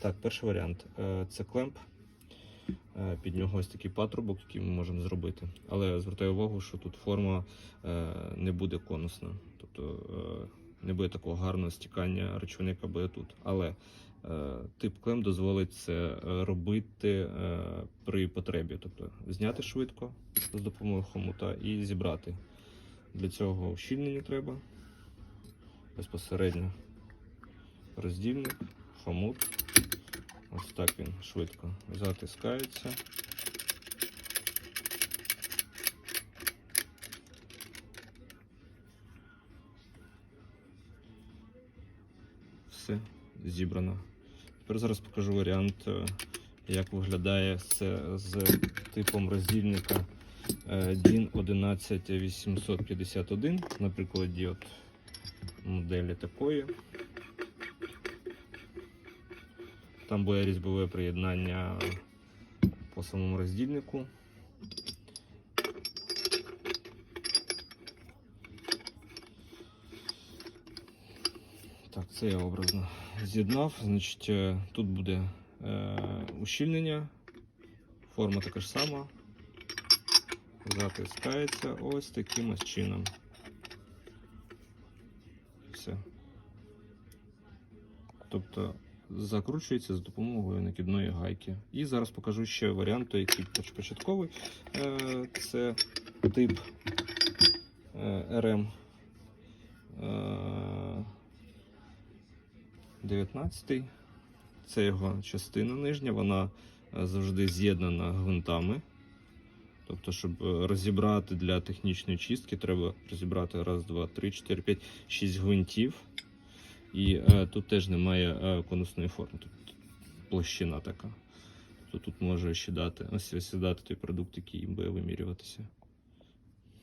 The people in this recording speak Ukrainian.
Так, перший варіант Е, це клемп. Е, Під нього ось такий патрубок, який ми можемо зробити. Але звертаю увагу, що тут форма е, не буде конусна. Тобто не буде такого гарного стікання речовини, яка буде тут. Але тип клем дозволить це робити при потребі. Тобто зняти швидко з допомогою хомута і зібрати. Для цього ущільнення треба безпосередньо роздільник, хомут. Ось так він швидко затискається. Все зібрано. Тепер зараз покажу варіант, е, як виглядає це з типом роздільника DIN 11851, на прикладі от моделі такої. Там буде різьбове приєднання по самому роздільнику. Так, це я образно з'єднав. Значить, е, тут буде е, ущільнення, форма така ж сама. Затискається ось таким ось чином. Все. Тобто закручується з допомогою накидної гайки. І зараз покажу ще варіант, той, який поч- початковий. Е, Це тип е, РМ е, 19. Це його частина нижня, вона е, завжди з'єднана гвинтами. Тобто, щоб е, розібрати для технічної чистки, треба розібрати раз, два, три, чотири, п'ять, шість гвинтів. І е, тут теж немає е, конусної форми. Тут площина така. То тут може ще дати, ось ось дати той продукт, який буде вимірюватися.